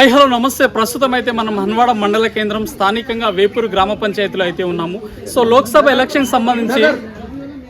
I hello నమస్తే. ప్రస్తుతం అయితే మనం హన్వాడ మండల కేంద్రం స్థానికంగా వేపూరు గ్రామ పంచాయతీలో అయితే ఉన్నాము. సో లోక్సభ ఎలక్షన్ సంబంధించి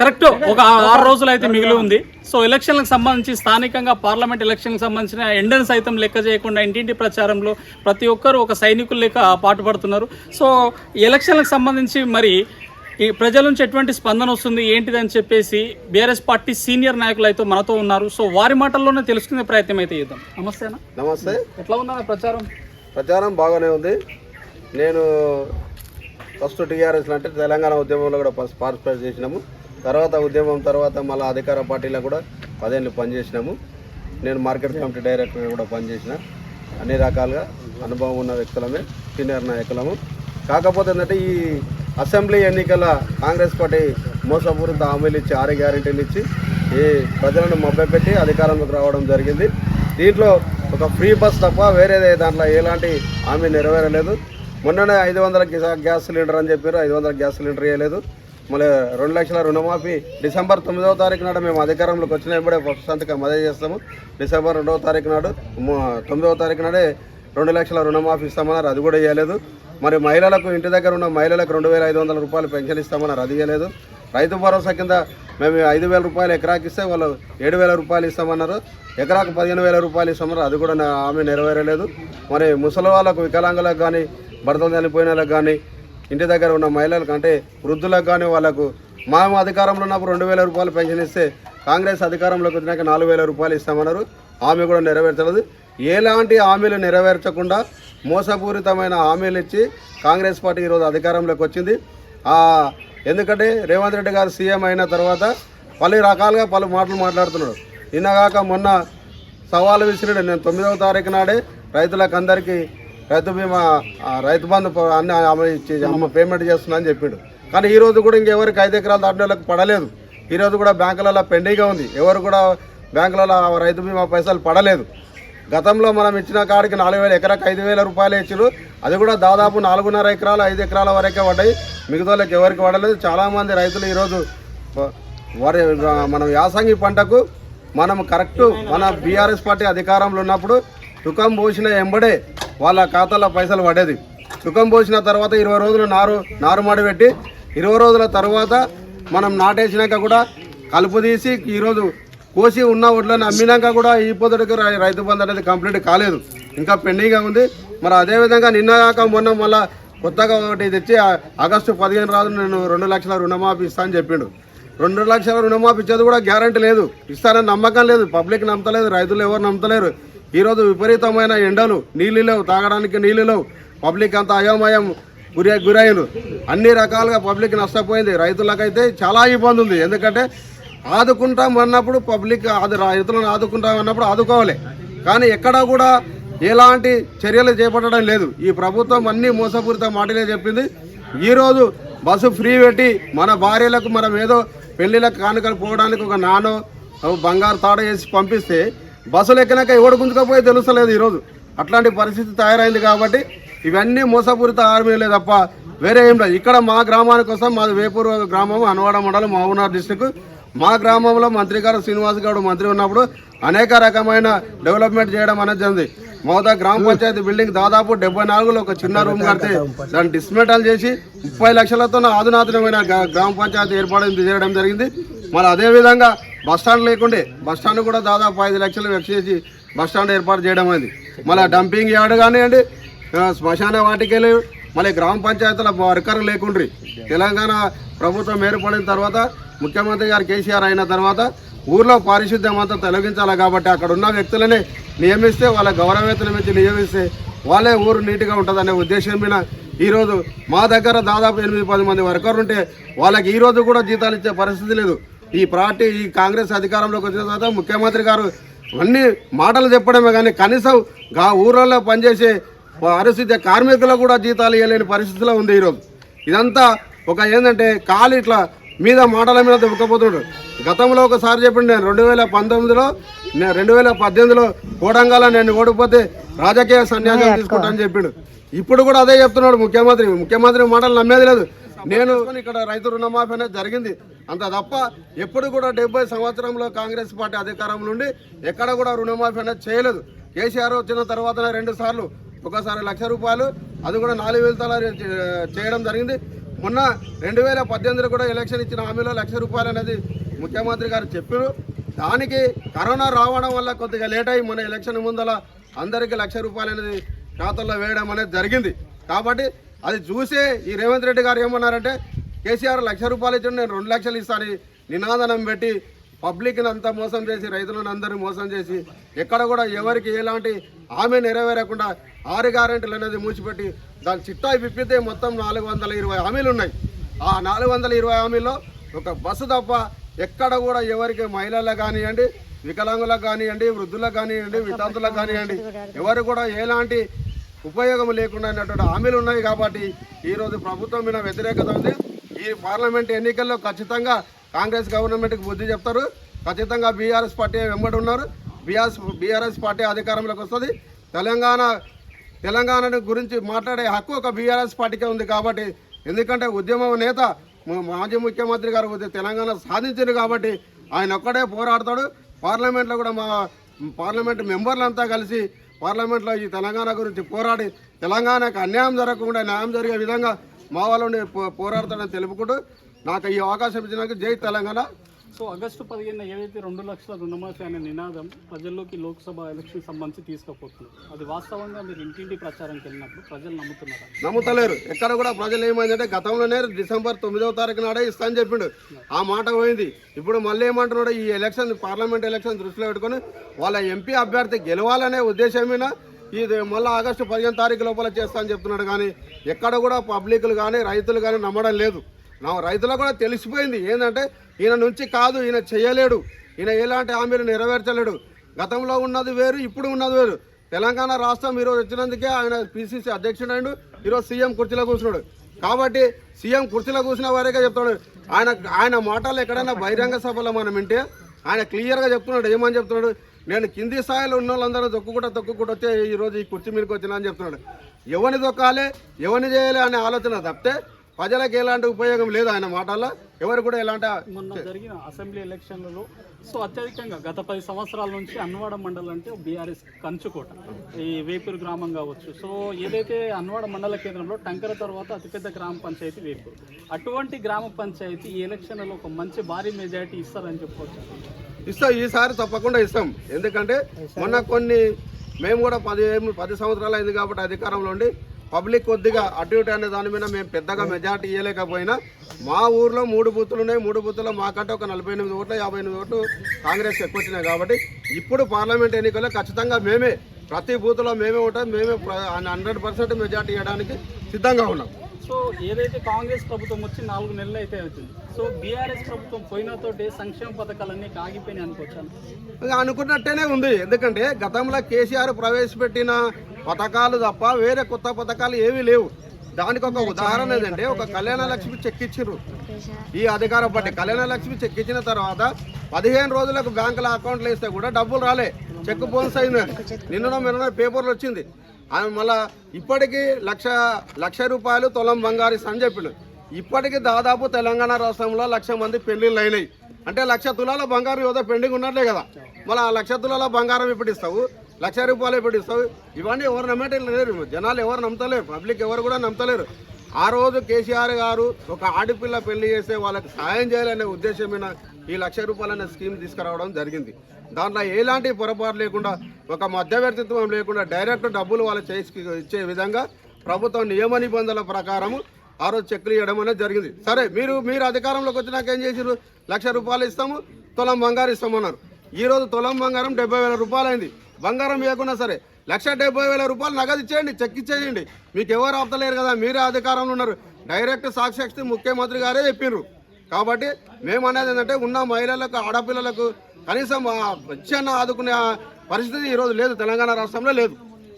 కరెక్ట్ ఒక ఆరు రోజులు అయితే మిగిలి ఉంది. సో ఎలక్షన్లకు సంబంధించి స్థానికంగా పార్లమెంట్ ఎలక్షన్కి సంబంధించిన ఎండను సైతం లెక్క చేయకుండా ఇంటింటి ప్రచారంలో ప్రతి ఒక్కరు ఒక సైనికులు లెక్క పాటుపడుతున్నారు. సో ఎలక్షన్లకు సంబంధించి మరి ఈ ప్రజల నుంచి ఎటువంటి స్పందన వస్తుంది ఏంటిదని చెప్పేసి బీఆర్ఎస్ పార్టీ సీనియర్ నాయకులు అయితే మనతో ఉన్నారు. సో వారి మాటల్లోనే తెలుసుకునే ప్రయత్నం అయితే చేద్దాం. నమస్తే నమస్తే. ఎట్లా ఉందన్న ప్రచారం? ప్రచారం బాగానే ఉంది. నేను ఫస్ట్ టీఆర్ఎస్ అంటే తెలంగాణ ఉద్యమంలో కూడా ఫస్ట్ పార్టిసిపేట్ చేసినాము. తర్వాత ఉద్యమం తర్వాత మళ్ళీ అధికార పార్టీలో కూడా పదేళ్ళు పనిచేసినాము. నేను మార్కెట్ కమిటీ డైరెక్టర్ కూడా పనిచేసిన. అన్ని రకాలుగా అనుభవం ఉన్న వ్యక్తులమే సీనియర్ నాయకులము. కాకపోతే ఏంటంటే ఈ అసెంబ్లీ ఎన్నికల కాంగ్రెస్ పార్టీ మోసపూరిత హామీలు ఇచ్చి ఆరు గ్యారెంటీలు ఇచ్చి ఈ ప్రజలను మభ్యపెట్టి అధికారంలోకి రావడం జరిగింది. దీంట్లో ఒక ఫ్రీ బస్ తప్ప వేరేది దాంట్లో ఎలాంటి హామీ నెరవేరలేదు. మొన్ననే ఐదు వందల గ్యాస్ సిలిండర్ అని చెప్పారు. ఐదు వందల గ్యాస్ సిలిండర్ ఇవ్వలేదు మళ్ళీ రెండు లక్షల రుణమాఫీ డిసెంబర్ తొమ్మిదవ తారీఖు నాడు మేము అధికారంలోకి వచ్చిన ఇప్పుడే ఫస్ట్ సంతకం అదే చేస్తాము. డిసెంబర్ రెండవ తారీఖు నాడు తొమ్మిదవ తారీఖు నాడే రెండు లక్షల రుణమాఫీ ఇస్తామన్నారు. అది కూడా ఇవ్వలేదు మరి మహిళలకు ఇంటి దగ్గర ఉన్న మహిళలకు రెండు వేల ఐదు వందల రూపాయలు పెన్షన్ ఇస్తామన్నారు. అది ఇవ్వలేదు రైతు భరోసా కింద మేము ఐదు వేల రూపాయలు ఎకరాకి ఇస్తే వాళ్ళు ఏడు వేల రూపాయలు ఇస్తామన్నారు. ఎకరాకు పదిహేను వేల రూపాయలు ఇస్తామన్నారు. అది కూడా నా- ఆమె నెరవేరలేదు. మరి ముసలి వాళ్ళకు వికలాంగులకు కానీ భర్తలు చనిపోయిన వాళ్ళకి కానీ ఇంటి దగ్గర ఉన్న మహిళలకు అంటే వృద్ధులకు కానీ వాళ్ళకు మేము అధికారంలో ఉన్నప్పుడు రెండు వేల రూపాయలు పెన్షన్ ఇస్తే కాంగ్రెస్ అధికారంలోకి వచ్చినాక నాలుగు వేల రూపాయలు ఇస్తామన్నారు. హామీ కూడా నెరవేర్చలేదు. ఎలాంటి హామీలు నెరవేర్చకుండా మోసపూరితమైన హామీలు ఇచ్చి కాంగ్రెస్ పార్టీ ఈరోజు అధికారంలోకి వచ్చింది. ఎందుకంటే రేవంత్ రెడ్డి గారు సీఎం అయిన తర్వాత పలు రకాలుగా పలు మాటలు మాట్లాడుతున్నాడు. నిన్నగాక మొన్న సవాలు విసిరాడు. నేను తొమ్మిదవ తారీఖు నాడే రైతులకు అందరికీ రైతు బీమా రైతు బంధు అన్ని అమలు ఇచ్చి అమ్మ పేమెంట్ చేస్తున్నా అని చెప్పిండు. కానీ ఈరోజు కూడా ఇంకెవరికి ఐదు ఎకరాలు దాటిన వాళ్ళకి పడలేదు. ఈ రోజు కూడా బ్యాంకులలో పెండింగ్గా ఉంది. ఎవరు కూడా బ్యాంకులలో ఆ రైతు బీమా పైసలు పడలేదు. గతంలో మనం ఇచ్చిన కాడికి నాలుగు వేల ఎకరాకి ఐదు వేల రూపాయలు ఇచ్చారు అది కూడా దాదాపు నాలుగున్నర ఎకరాలు ఐదు ఎకరాల వరకే పడ్డాయి. మిగతా వాళ్ళకి ఎవరికి పడలేదు. చాలామంది రైతులు ఈరోజు వారి మనం యాసంగి పంటకు మనం కరెక్ట్ మన బీఆర్ఎస్ పార్టీ అధికారంలో ఉన్నప్పుడు తుకం పోసిన ఎంబడే వాళ్ళ ఖాతాలో పైసలు పడేది. తుకం పోసిన తర్వాత ఇరవై రోజులు నారు నారుమడి పెట్టి ఇరవై రోజుల తర్వాత మనం నాటేసినాక కూడా కలుపు తీసి ఈరోజు కోసి ఉన్న వడ్లను అమ్మినాక కూడా ఈ పొద్దుడికి రై- రైతు బంధు అనేది కంప్లీట్ కాలేదు. ఇంకా పెండింగ్గా ఉంది. మరి అదేవిధంగా నిన్న కాక మొన్న మళ్ళా కొత్తగా ఒకటి తెచ్చి ఆగస్టు పదిహేను రాదు నేను రెండు లక్షల రుణమాఫీ ఇస్తా అని చెప్పిండు. రెండు లక్షల రుణమాఫీ ఇచ్చేది కూడా గ్యారంటీ లేదు. ఇస్తారని నమ్మకం లేదు. పబ్లిక్ నమ్మతలేదు. రైతులు ఎవరు నమ్మతలేరు. ఈరోజు విపరీతమైన ఎండలు నీళ్ళు లేవు. తాగడానికి నీళ్ళు లేవు. పబ్లిక్ అంతా అయోమయం గురి గురైనరు అన్ని రకాలుగా పబ్లిక్ నష్టపోయింది. రైతులకైతే చాలా ఇబ్బంది ఉంది. ఎందుకంటే ఆదుకుంటాం అన్నప్పుడు పబ్లిక్ ఆదు రైతులను ఆదుకుంటాం అన్నప్పుడు ఆదుకోవాలి. కానీ ఎక్కడా కూడా ఎలాంటి చర్యలు చేపట్టడం లేదు. ఈ ప్రభుత్వం అన్ని మోసపూరిత మాటలే చెప్పింది. ఈరోజు బస్సు ఫ్రీ పెట్టి మన భార్యలకు మనం ఏదో పెళ్ళిలకు కానుకలు పోవడానికి ఒక నానో బంగారు తాడ వేసి పంపిస్తే బస్సులు ఎక్కినాక ఎవడు గుంజుకపోయి తెలుస్తలేదు ఈరోజు అట్లాంటి పరిస్థితి తయారైంది కాబట్టి ఇవన్నీ మోసపూరిత ఆర్మీలే తప్ప వేరే ఏం లేదు. ఇక్కడ మా గ్రామానికి కోసం మాది వేపూర్ గ్రామం అనవాడ మండలం మహబూబ్నగర్ డిస్టిక్. మా గ్రామంలో మంత్రి గారు శ్రీనివాస్ గౌడ్ మంత్రి ఉన్నప్పుడు అనేక రకమైన డెవలప్మెంట్ చేయడం అనేది జరిగింది. మోదా గ్రామ పంచాయతీ బిల్డింగ్ దాదాపు డెబ్బై నాలుగులో ఒక చిన్న రూమ్ కడితే దాన్ని డిస్మెటల్ చేసి ముప్పై లక్షలతో ఆధునాతనమైన గ్రామ పంచాయతీ ఏర్పాటు చేయడం జరిగింది. మరి అదేవిధంగా బస్ స్టాండ్ లేకుండే బస్ స్టాండ్ కూడా దాదాపు ఐదు లక్షలు వెక్స్ చేసి బస్ స్టాండ్ ఏర్పాటు చేయడం అయింది మళ్ళీ డంపింగ్ యార్డ్ కానివ్వండి శ్మశాన వాటికలు మళ్ళీ గ్రామ పంచాయతీల వర్కర్లు లేకుండ్రి. తెలంగాణ ప్రభుత్వం ఏర్పడిన తర్వాత ముఖ్యమంత్రి గారు కేసీఆర్ అయిన తర్వాత ఊర్లో పారిశుద్ధ్యం అంతా తొలగించాలి కాబట్టి అక్కడ ఉన్న వ్యక్తులనే నియమిస్తే వాళ్ళ గౌరవేతనం ఇచ్చి నియమిస్తే వాళ్ళే ఊరు నీట్గా ఉంటుందనే ఉద్దేశం మీద ఈరోజు మా దగ్గర దాదాపు ఎనిమిది పది మంది వర్కర్లు ఉంటే వాళ్ళకి ఈ రోజు కూడా జీతాలు ఇచ్చే పరిస్థితి లేదు. ఈ పార్టీ ఈ కాంగ్రెస్ అధికారంలోకి వచ్చిన తర్వాత ముఖ్యమంత్రి గారు అన్ని మాటలు చెప్పడమే కానీ కనీసం గా ఊర్లలో పనిచేసే పరిస్థితి కార్మికులకు కూడా జీతాలు ఇవ్వలేని పరిస్థితిలో ఉంది ఈరోజు. ఇదంతా ఒక ఏంటంటే కాలు ఇట్లా మీద మాటల మీద దుఃఖపోతున్నాడు గతంలో ఒకసారి చెప్పండి నేను రెండు వేల పంతొమ్మిదిలో నేను రెండు వేల పద్దెనిమిదిలో కోడంగాల నేను ఓడిపోతే రాజకీయ సన్యాసం తీసుకుంటానని చెప్పిండు. ఇప్పుడు కూడా అదే చెప్తున్నాడు ముఖ్యమంత్రి. ముఖ్యమంత్రి మాటలు నమ్మేది లేదు. నేను ఇక్కడ రైతు రుణమాఫీ అనేది జరిగింది. అంత తప్ప ఎప్పుడు కూడా డెబ్బై సంవత్సరంలో కాంగ్రెస్ పార్టీ అధికారంలో ఉండి ఎక్కడ కూడా రుణమాఫీ అనేది చేయలేదు. కేసీఆర్ వచ్చిన తర్వాత రెండు సార్లు. ఒకసారి లక్ష రూపాయలు అది కూడా నాలుగు వేల తల చేయడం జరిగింది. మొన్న రెండు వేల పద్దెనిమిదిలో కూడా ఎలక్షన్ ఇచ్చిన హామీలో లక్ష రూపాయలు అనేది ముఖ్యమంత్రి గారు చెప్పారు. దానికి కరోనా రావడం వల్ల కొద్దిగా లేట్ అయ్యి మన ఎలక్షన్ ముందల అందరికీ లక్ష రూపాయలు అనేది ఖాతాల్లో వేయడం అనేది జరిగింది. కాబట్టి అది చూసి ఈ రేవంత్ రెడ్డి గారు ఏమన్నారంటే కేసీఆర్ లక్ష రూపాయలు ఇచ్చి నేను రెండు లక్షలు ఇస్తాను నినాదనం పెట్టి పబ్లిక్ని అంతా మోసం చేసి రైతులను అందరూ మోసం చేసి ఎక్కడ కూడా ఎవరికి ఎలాంటి హామీ నెరవేరకుండా ఆరు గ్యారెంటీలు అనేది మూసిపెట్టి దాని చిట్టా విప్పితే మొత్తం నాలుగు వందల ఇరవై హామీలు ఉన్నాయి. ఆ నాలుగు వందల ఇరవై హామీల్లో ఒక బస్సు తప్ప ఎక్కడ కూడా ఎవరికి మహిళలకు కానివ్వండి వికలాంగులకు కానివ్వండి వృద్ధులకు కానివ్వండి వితంతులకు కానివ్వండి ఎవరు కూడా ఎలాంటి ఉపయోగం లేకుండా ఉన్నటువంటి హామీలు ఉన్నాయి కాబట్టి ఈరోజు ప్రభుత్వం మీద వ్యతిరేకత ఉంది. ఈ పార్లమెంట్ ఎన్నికల్లో ఖచ్చితంగా కాంగ్రెస్ గవర్నమెంట్కి బుద్ధి చెప్తారు. ఖచ్చితంగా బీఆర్ఎస్ పార్టీ వెంబడి ఉన్నారు. బీఆర్ఎస్ బీఆర్ఎస్ పార్టీ అధికారంలోకి వస్తుంది. తెలంగాణ తెలంగాణ గురించి మాట్లాడే హక్కు ఒక బీఆర్ఎస్ పార్టీకే ఉంది కాబట్టి ఎందుకంటే ఉద్యమ నేత మాజీ ముఖ్యమంత్రి గారు తెలంగాణ సాధించారు కాబట్టి ఆయన ఒక్కడే పోరాడతాడు. పార్లమెంట్లో కూడా మా పార్లమెంట్ మెంబర్లంతా కలిసి పార్లమెంట్లో ఈ తెలంగాణ గురించి పోరాడి తెలంగాణకు అన్యాయం జరగకుండా న్యాయం జరిగే విధంగా మా వాళ్ళు పో- పోరాడతాడని తెలుపుకుంటూ నాకు ఈ అవకాశం ఇచ్చినందుకు జై తెలంగాణ. సో ఆగస్టు పదిహేను ఏదైతే రెండు లక్షల రుణమాఫీ అనే నినాదం ప్రజల్లోకి లోక్సభ ఎలక్షన్ సంబంధించి తీసుకుపోతున్నారు. అది వాస్తవంగా మీరు ఇంటింటి ప్రచారంకి వెళ్ళినప్పుడు ప్రజలు నమ్ముతున్నారు? నమ్ముతలేరు. ఎక్కడ కూడా ప్రజలు ఏమైందంటే గతంలోనే డిసెంబర్ తొమ్మిదవ తారీఖు నాడే ఇస్తాను చెప్పిండు. ఆ మాట పోయింది. ఇప్పుడు మళ్ళీ ఏమంటున్నాడు ఈ ఎలక్షన్ పార్లమెంట్ ఎలక్షన్ దృష్టిలో పెట్టుకొని వాళ్ళ ఎంపీ అభ్యర్థి గెలవాలనే ఉద్దేశం మీద ఇది మళ్ళీ ఆగస్టు పదిహేను తారీఖు లోపల చేస్తా అని చెప్తున్నాడు. కానీ ఎక్కడ కూడా పబ్లిక్లు కానీ రైతులు కానీ నమ్మడం లేదు. నా రైతులకు కూడా తెలిసిపోయింది. ఏంటంటే ఈయన నుంచి కాదు ఈయన చేయలేడు. ఈయన ఎలాంటి హామీలు నెరవేర్చలేడు. గతంలో ఉన్నది వేరు ఇప్పుడు ఉన్నది వేరు. తెలంగాణ రాష్ట్రం ఈరోజు వచ్చినందుకే ఆయన పిసిసి అధ్యక్షుడు అండ్ ఈరోజు సీఎం కుర్చీలో కూర్చున్నాడు. కాబట్టి సీఎం కుర్చీలో కూర్చున్న వారేగా చెప్తున్నాడు. ఆయన ఆయన మాటలు ఎక్కడైనా బహిరంగ సభలో మనం వింటే ఆయన క్లియర్గా చెప్తున్నాడు. ఏమని చెప్తున్నాడు? నేను కింది స్థాయిలో ఉన్న వాళ్ళందరూ తొక్కుకుంటా తొక్కుకుంటూ వచ్చే ఈరోజు ఈ కుర్చీ మీదకి వచ్చినా అని చెప్తున్నాడు. ఎవరిని తొక్కాలి ఎవరిని చేయాలి అనే ఆలోచన తప్పితే ప్రజలకు ఎలాంటి ఉపయోగం లేదు ఆయన మాటల్లో. ఎవరు కూడా ఎలాంటి మొన్న జరిగిన అసెంబ్లీ ఎలక్షన్లలో సో అత్యధికంగా గత పది సంవత్సరాల నుంచి అన్వాడ మండలం అంటే బీఆర్ఎస్ కంచుకోట ఈ వేపూరు గ్రామం కావచ్చు. సో ఏదైతే అన్వాడ మండల కేంద్రంలో టంకర తర్వాత అతిపెద్ద గ్రామ పంచాయతీ వేపూరు. అటువంటి గ్రామ పంచాయతీ ఈ ఎలక్షన్లలో ఒక మంచి భారీ మెజారిటీ ఇస్తారని చెప్పవచ్చు ఇస్తాం ఈసారి తప్పకుండా ఇస్తాం. ఎందుకంటే మొన్న కొన్ని మేము కూడా పది పది సంవత్సరాలు అయింది కాబట్టి అధికారంలో ఉండి పబ్లిక్ కొద్దిగా అటు ఇటు అనే దాని మీద మేము పెద్దగా మెజార్టీ ఇవ్వలేకపోయినా మా ఊర్లో మూడు బూతులు ఉన్నాయి. మూడు బూతుల్లో మాకంటే ఒక నలభై ఎనిమిది ఓట్లు యాభై ఎనిమిది ఓట్లు కాంగ్రెస్ ఎక్కువ వచ్చినాయి కాబట్టి ఇప్పుడు పార్లమెంట్ ఎన్నికల్లో ఖచ్చితంగా మేమే ప్రతి బూత్లో మేమే ఉంటాం మేమే హండ్రెడ్ పర్సెంట్ మెజార్టీ ఇవ్వడానికి సిద్ధంగా ఉన్నాం. సో ఏదైతే కాంగ్రెస్ ప్రభుత్వం వచ్చి నాలుగు నెలలు అయితే అవుతుంది సో బీఆర్ఎస్ ప్రభుత్వం పోయినతోటే సంక్షేమ పథకాలన్నీ కాగిపోయినాయి అనుకోవచ్చు? ఇక అనుకున్నట్టేనే ఉంది. ఎందుకంటే గతంలో కేసీఆర్ ప్రవేశపెట్టిన పథకాలు తప్ప వేరే కొత్త పథకాలు ఏమీ లేవు. దానికి ఒక ఉదాహరణ ఏంటంటే ఒక కళ్యాణ లక్ష్మి చెక్ ఇచ్చిర్రు. ఈ అధికారం బట్టి కళ్యాణ లక్ష్మి చెక్ ఇచ్చిన తర్వాత పదిహేను రోజులకు బ్యాంకుల అకౌంట్లు వేస్తే కూడా డబ్బులు రాలే. చెక్ బౌన్స్ అయింది నిన్న నిన్న పేపర్లు వచ్చింది. ఆమె మళ్ళా ఇప్పటికీ లక్ష లక్ష రూపాయలు తొలం బంగారు అని చెప్పిండు ఇప్పటికీ దాదాపు తెలంగాణ రాష్ట్రంలో లక్ష మంది పెళ్ళిళ్ళు అయినాయి. అంటే లక్ష తులాల బంగారం ఏదో పెండింగ్ ఉన్నట్లే కదా. మళ్ళీ ఆ లక్ష తులాల బంగారం ఇప్పుడు ఇస్తావు? లక్ష రూపాయలు ఇప్పుడు ఇస్తావు ఇవన్నీ ఎవరు నమ్మేటం లేరు. జనాలు ఎవరు నమ్మతలేరు. పబ్లిక్ ఎవరు కూడా నమ్మతలేరు. ఆ రోజు కేసీఆర్ గారు ఒక ఆడపిల్ల పెళ్ళి చేస్తే వాళ్ళకి సాయం చేయాలనే ఉద్దేశమైన ఈ లక్ష రూపాయలనే స్కీమ్ తీసుకురావడం జరిగింది. దాంట్లో ఎలాంటి పొరపాటు లేకుండా ఒక మధ్యవర్తిత్వం లేకుండా డైరెక్ట్ డబ్బులు వాళ్ళ చేసి ఇచ్చే విధంగా ప్రభుత్వం నియమ నిబంధనల ప్రకారము ఆ రోజు చెక్కులు ఇవ్వడం అనేది జరిగింది. సరే మీరు మీరు అధికారంలోకి వచ్చినాక ఏం చేసారు లక్ష రూపాయలు ఇస్తాము తులం బంగారం ఇస్తామన్నారు. ఈరోజు తులం బంగారం డెబ్బై వేల రూపాయలు అయింది బంగారం వేయకుండా సరే లక్ష డెబ్బై వేల రూపాయలు నగదు ఇచ్చేయండి చెక్ ఇచ్చేయండి. మీకు ఎవరు ఆపుతలేరు కదా మీరే అధికారంలో ఉన్నారు. డైరెక్ట్ సాక్షి ముఖ్యమంత్రి గారే చెప్పిండ్రు కాబట్టి మేము అనేది ఏంటంటే ఉన్న మహిళలకు ఆడపిల్లలకు కనీసం వచ్చన్న ఆదుకునే పరిస్థితి ఈరోజు లేదు తెలంగాణ రాష్ట్రంలో లేదు.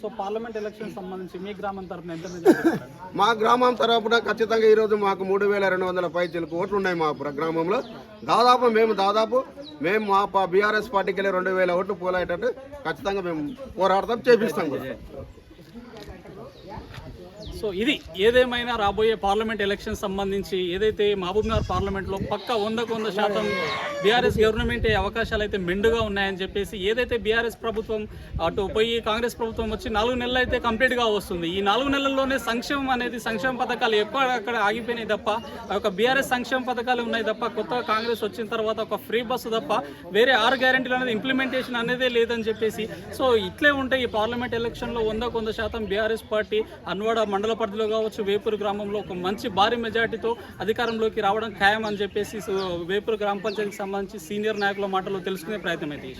సో పార్లమెంట్ ఎలక్షన్ సంబంధించి మీ గ్రామం తరఫున ఎంత మా గ్రామం తరపున ఖచ్చితంగా ఈరోజు మాకు మూడు వేల రెండు వందల పైచీలకు ఓట్లు ఉన్నాయి మా గ్రామంలో. దాదాపు మేము దాదాపు మేము మా బీఆర్ఎస్ పార్టీకి వెళ్ళి రెండు వేల ఓట్లు పోలేటట్టు ఖచ్చితంగా మేము పోరాడతాం చేపిస్తాం కూడా. సో ఇది ఏదేమైనా రాబోయే పార్లమెంట్ ఎలక్షన్ సంబంధించి ఏదైతే మహబూబ్నగర్ పార్లమెంట్లో పక్క వందకు వంద శాతం బీఆర్ఎస్ గవర్నమెంట్ అవకాశాలు అయితే మెండుగా ఉన్నాయని చెప్పేసి ఏదైతే బీఆర్ఎస్ ప్రభుత్వం అటు పోయి కాంగ్రెస్ ప్రభుత్వం వచ్చి నాలుగు నెలలు అయితే కంప్లీట్గా వస్తుంది. ఈ నాలుగు నెలల్లోనే సంక్షేమం అనేది సంక్షేమ పథకాలు ఎక్కువ అక్కడ ఆగిపోయినాయి తప్ప ఒక బీఆర్ఎస్ సంక్షేమ పథకాలు ఉన్నాయి తప్ప కొత్తగా కాంగ్రెస్ వచ్చిన తర్వాత ఒక ఫ్రీ బస్సు తప్ప వేరే ఆరు గ్యారెంటీలు అనేది ఇంప్లిమెంటేషన్ అనేదే లేదని చెప్పేసి సో ఇట్లే ఉంటే ఈ పార్లమెంట్ ఎలక్షన్లో వంద కొంద శాతం బీఆర్ఎస్ పార్టీ అన్వాడ మండల పరిధిలో కావచ్చు వేపూరు గ్రామంలో ఒక మంచి భారీ మెజార్టీతో అధికారంలోకి రావడం ఖాయం అని చెప్పేసి వేపూరు గ్రామ పంచాయతీకి సంబంధించి సీనియర్ నాయకుల మాటలు తెలుసుకునే ప్రయత్నం అయితే